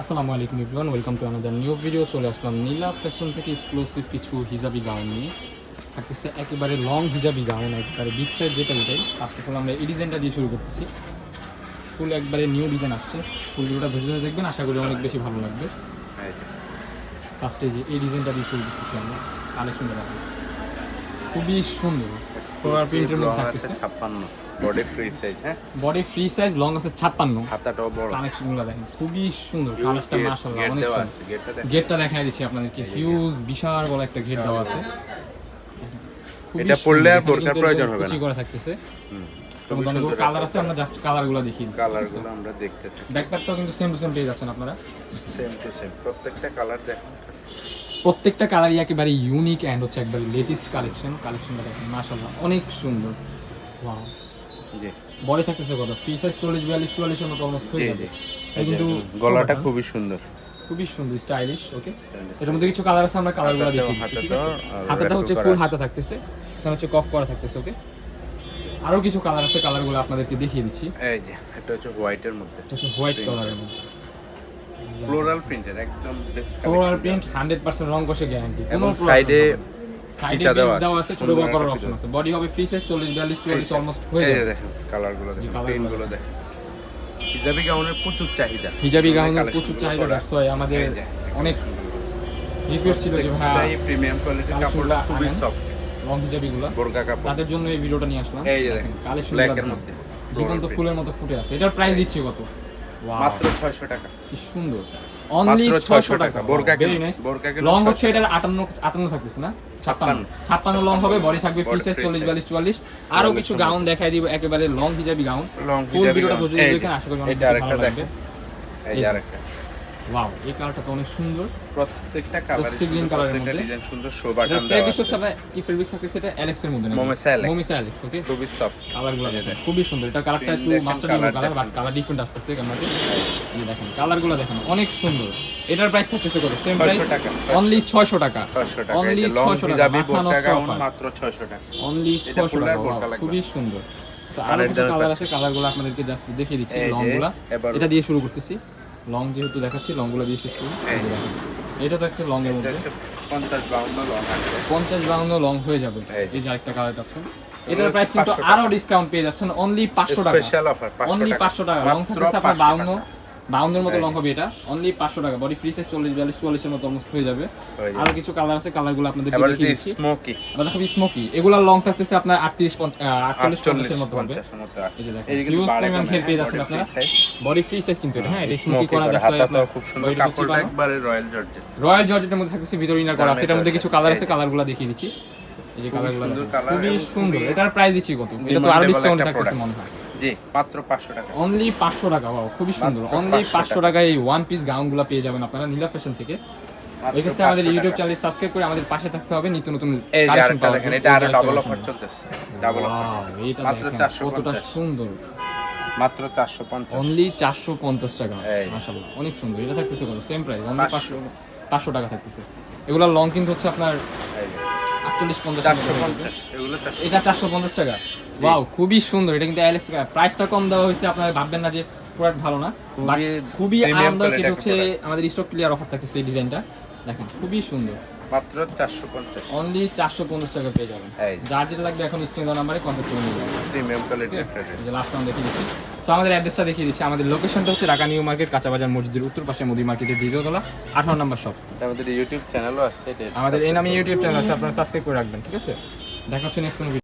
আসসালামু আলাইকুম everyone welcome to another new video চলে আসলাম নীলা ফ্যাশন থেকে এক্সক্লুসিভ কিছু হিজাবি গাউন নিয়ে। থাকতেছে একেবারে লং হিজাবি গাউন একবারে বিগ সাইজ যেটা ওটাই। ফার্স্ট অফ অল আমরা এই ডিজাইনটা দিয়ে শুরু করতেছি। ফুল একবারে নিউ ডিজাইন আসছে। ফুল ভিডিওটা ধৈর্য ধরে দেখবেন আশা করি অনেক বেশি ভালো লাগবে। ফার্স্টে যে এই ডিজাইনটা দিয়ে শুরু করতেছি আমরা। কালেকশনটা দেখো খুবই সুন্দর। প্রিন্টের মধ্যে থাকতেছে। ছাপ্পান্ন। বডি ফ্রি সাইজ হ্যাঁ? বডি ফ্রি সাইজ লং আছে ছাপ্পান্ন। হাতাটাও বড়। কানেকশনগুলো দেখেন খুবই সুন্দর। কালারটা মাশাআল্লাহ অনেক সুন্দর। গেটটা দেখ গেটটা দেখাই দিচ্ছি আপনাদেরকে। হিউজ বিশাল বড় একটা গেট দেওয়া আছে। এটা। পরলে আর বোরকার প্রয়োজন হবে কুচি না। করা থাকতেছে। কালার আছে? আমরা জাস্ট কালারগুলো দেখিয়ে দিচ্ছি কালারগুলো আমরা দেখতে থাকি। ব্যাকপ্যাকটাও কিন্তু সেম টু সেম পেয়ে যাচ্ছেন আপনারা। সেম টু সেম প্রত্যেকটা কালার দেখ প্রত্যেকটা কালারই একেবারে ইউনিক অ্যান্ড হচ্ছে একবারে লেটেস্ট কালেকশন কালেকশনটা দেখেন মাশাআল্লাহ অনেক সুন্দর। ওয়াও জি। বডি থাকতেছে কত? ফ্রি সাইজ চল্লিশ বিয়াল্লিশ চুয়াল্লিশের মতো অলমোস্ট হয়ে যাবে। কিন্তু গলাটা খুবই সুন্দর। খুবই সুন্দর স্টাইলিশ ওকে এটার মধ্যে কিছু কালার আছে আমরা কালারগুলো দেখিয়ে দিচ্ছি ঠিক আছে? হাতাটা হচ্ছে ফুল। হাতা থাকতেছে এখানে হচ্ছে কফ করা থাকতেছে ওকে আরও কিছু কালার আছে কালারগুলো আপনাদেরকে দেখিয়ে দিচ্ছি। এই যে এটা হচ্ছে হোয়াইটের মধ্যে। এটা হচ্ছে হোয়াইট কালারের মধ্যে। ফ্লোরাল প্রিন্টের একদম বেস্ট ফ্লোরাল প্রিন্ট 100% রং কষে গ্যারান্টি এবং সাইডে সাইডে ফিতা দেওয়া দেওয়া আছে, আছে। ছোট বড় করার অপশন আছে। বডি হবে ফ্রি সাইজ 40 42 44 অলমোস্ট হয়ে যাবে। দেখেন কালারগুলো দেখেন প্রিন্টগুলো গুলো। দেখেন। হিজাবি গাউনের প্রচুর চাহিদা। হিজাবি গাউনের প্রচুর চাহিদা করা। আমাদের অনেক রিকোয়েস্ট ছিল যে ভাই প্রিমিয়াম কোয়ালিটির কাপড়টা খুবই সফট লং হিজাবিগুলো বোরকা কাপড়। তাদের জন্য এই ভিডিওটা নিয়ে আসলাম। এই যে দেখেন কালেকশন ব্ল্যাক মধ্যে। জীবন্ত ফুলের মতো ফুটে আছে। এটার প্রাইস দিচ্ছি কত? মাত্র 600 টাকা। কি সুন্দর। অনলি 600 600 টাকা। বোরকা ভেরি নাইস বোরকা কেন লং হচ্ছে এটার 58 58 থাকতেছে না? 56 56 লং হবে বডি থাকবে সাইজ 40 42 44 আরও কিছু গাউন দেখাই দিব একেবারে long hijabi gown long hijabi gown. আশা করি অনেক ভালো লাগবে। এই যে। আরেকটা। ওয়াও এই কালারটা তো অনেক সুন্দর। প্রত্যেকটা কালারের প্রত্যেকটা মধ্যে। ডিজাইন সুন্দর শো এটা বাটন দেওয়া ফেব্রিক্স আছে হচ্ছে আপনার কি ফেব্রিক্স থাকে সেটা অ্যালেক্স এর মধ্যে নাকি? Momisa Alex। Momisa Alex ওকে খুবই সফট দেখেন। খুবই সুন্দর। এটা কালারটা একটু master colour but. Colour different আসতেছে ক্যামেরাতে এই দেখেন কালারগুলো দেখেন অনেক সুন্দর। এটার প্রাইস থাকতেছে কত? সেম প্রাইস অনলি 600 টাকা। 600 টাকা অনলি যে 600 টাকা মাত্র 600 টাকা। অনলি 600 টাকা খুবই সুন্দর। আরও কালার। আছে কালারগুলো আপনাদেরকে জাস্ট দেখিয়ে দিচ্ছি যে, এটা দিয়ে শুরু করতেছি। লং যেহেতু দেখাচ্ছি লংগুলো দিয়ে শেষ করি এই এই যে যে। দেখেন। এটা তো আছে লং এর মধ্যে। পঞ্চাশ 50 52 লং আছে। পঞ্চাশ বাউন্ন লং হয়ে যাবে। এই যে। একটা আরেকটা কালার আছে এটার প্রাইস কিন্তু আরও ডিসকাউন্ট পেয়ে যাচ্ছেন। অনলি পাঁচশো টাকা। স্পেশাল অফার অনলি পাঁচশো টাকা। লং থাকছে আপনার 500 বাউন্ন। টাকা। বাউন্নের মতো লং হবে এটা। অনলি পাঁচশো টাকা। বডি ফ্রি সাইজ চল্লিশ বিয়াল্লিশ চুয়াল্লিশের মতো অলমোস্ট হয়ে যাবে। আরও কিছু কালার আছে কালারগুলো আপনাদের স্মোকি আমরা দেখাবো স্মোকি এগুলোর লং থাকতেছে আপনার আটত্রিশ আটচল্লিশ 48 পঞ্চাশের মতো হবে। 50 এর মতো আছে। এই যে দেখেন, এই যে কিন্তু huge বাড়ে পরিমাণ কমে, পেয়ে যাচ্ছেন আপনারা। বডি ফ্রি সাইজ কিন্তু এটা হ্যাঁ এটা স্মোকি করা যাচ্ছে খুব সুন্দর কাপড়টা একবারে রয়্যাল জর্জেট রয়্যাল জর্জেটের মধ্যে থাকতেছে ভিতরে ইনার করা। আছে এটার মধ্যে কিছু কালার আছে। কালারগুলো দেখিয়ে দিচ্ছি। এই যে খুবই কালারগুলো খুবই সুন্দর। খুবই এটার প্রাইস দিচ্ছি কত? এটা তো আরও ডিসকাউন্ট থাকতেছে মনে হয়। জি মাত্র 500 টাকা। অনলি পাঁচশো টাকা বাবা খুবই সুন্দর। অনলি 500 পাঁচশো টাকায় এই ওয়ান পিস গাউনগুলো পেয়ে যাবেন আপনারা নীলা ফ্যাশন থেকে। এক্ষেত্রে আমাদের ইউটিউব চ্যানেল সাবস্ক্রাইব করে আমাদের পাশে থাকতে হবে নিত্য নতুন কালেকশন পাওয়ার জন্য। এটা আরও ডাবল অফার চলতেছে। ডাবল অফার এটা মাত্র 450 কতটা সুন্দর। মাত্র 450 অনলি চারশো পঞ্চাশ টাকা। মাশাআল্লাহ অনেক সুন্দর। এটা থাকতেছে কত? সেম প্রাইস অনলি 500 পাঁচশো পাঁচশো টাকা থাকতেছে। এগুলোর লং কিন্তু হচ্ছে আপনার এই যে। আটচল্লিশ পঞ্চাশ 450 এগুলো এটা চারশো পঞ্চাশ টাকা। ওয়াও খুবই সুন্দর। এটা কিন্তু অ্যালেক্স প্রাইসটা কম দেওয়া হয়েছে আপনারা ভাববেন না যে প্রোডাক্ট ভালো না। খুবই আরামদায়ক এটা হচ্ছে আমাদের স্টক ক্লিয়ার অফার থাকতেছে এই ডিজাইনটা দেখেন খুবই সুন্দর। মাত্র 450 অনলি চারশো পঞ্চাশ টাকা পেয়ে যাবেন। যার যেটা লাগবে এখন স্ক্রিন দেওয়া নাম্বারে কন্ট্যাক্ট করে প্রিমিয়াম কোয়ালিটি যে লাস্ট টাইম দেখিয়ে দিচ্ছি। সো আমাদের অ্যাড্রেসটা দেখিয়ে দিচ্ছি। আমাদের লোকেশনটা হচ্ছে ঢাকা নিউ মার্কেট কাঁচাবাজার মসজিদের উত্তর পাশে মুদি মার্কেটের দ্বিতীয়তলা আঠারো নম্বর শপ আমাদের ইউটিউব চ্যানেলও আছে আমাদের এই নামে ইউটিউব চ্যানেল আছে আপনারা সাবস্ক্রাইব করে রাখবেন ঠিক আছে? দেখা হচ্ছে নেক্সট